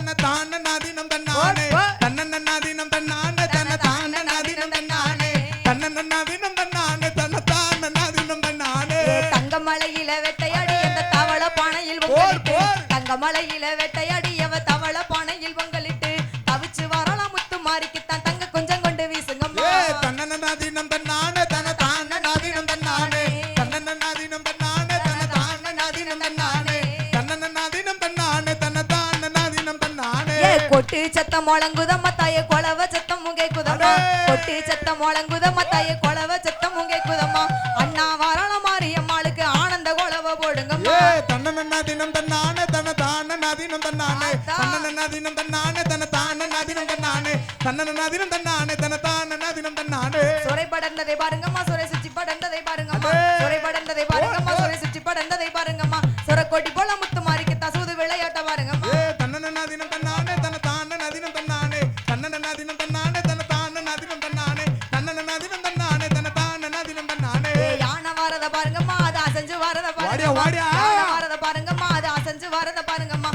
தன்ன தான நாதினம் தன்னானே. தன்ன நாதினம் தன்னானே தன்ன தான நாதினம் தன்னானே. தன்ன நாதினம் தன்னானே தன்ன தான நாதினம் தன்னானே. தங்கமலையில வெட்டையாடி அந்த தவள பானையில் பொங்கலிட்டு. தங்கமலையில வெட்டையாடி அவ தவள பானையில் பொங்கலிட்டு தவிச்சு வரலாம் முத்து தங்க கொஞ்சம் கொண்டு வீசுங்கம்மா. ஏ தன்ன நாதினம் தன்னானே தன்ன தான நாதினம் தன்னானே. தன்ன நாதினம் தன்னானே தன்ன தான நாதினம் தன்னானே. கொட்டு சத்தம் முழங்குதம்மா தாயே கொலவ சத்தம் முகை குதம்மா! கொட்டு சத்தம் முழங்குதம்மா தாயே கொலவ சத்தம் முகை குதம்மா அண்ணா வரல மாரியம்மாளுக்கு ஆனந்த கொலவ போடுங்கம்மா. ஏ தன்ன நாதினம் தன்னானே தன்ன தான நாதினம் தன்னானே. தன்ன நாதினம் தன்னானே தன்ன தான நாதினம் தன்னானே. தன்ன நாதினம் தன்னானே தன்ன தான நாதினம் தன்னானே. சுரை படர்ந்ததை பாருங்கம்மா சுரை சுற்றி படர்ந்ததை பாருங்கம்மா! சுரை படர்ந்ததை பாருங்கம்மா சுரை சுற்றி படர்ந்ததை பாருங்கம்மா. சுரக்கோட்டி போல அசைஞ்சு வரத பாருங்க வாடியா வரத பாருங்கம்மா. அது அசைஞ்சு வரத பாருங்கம்மா.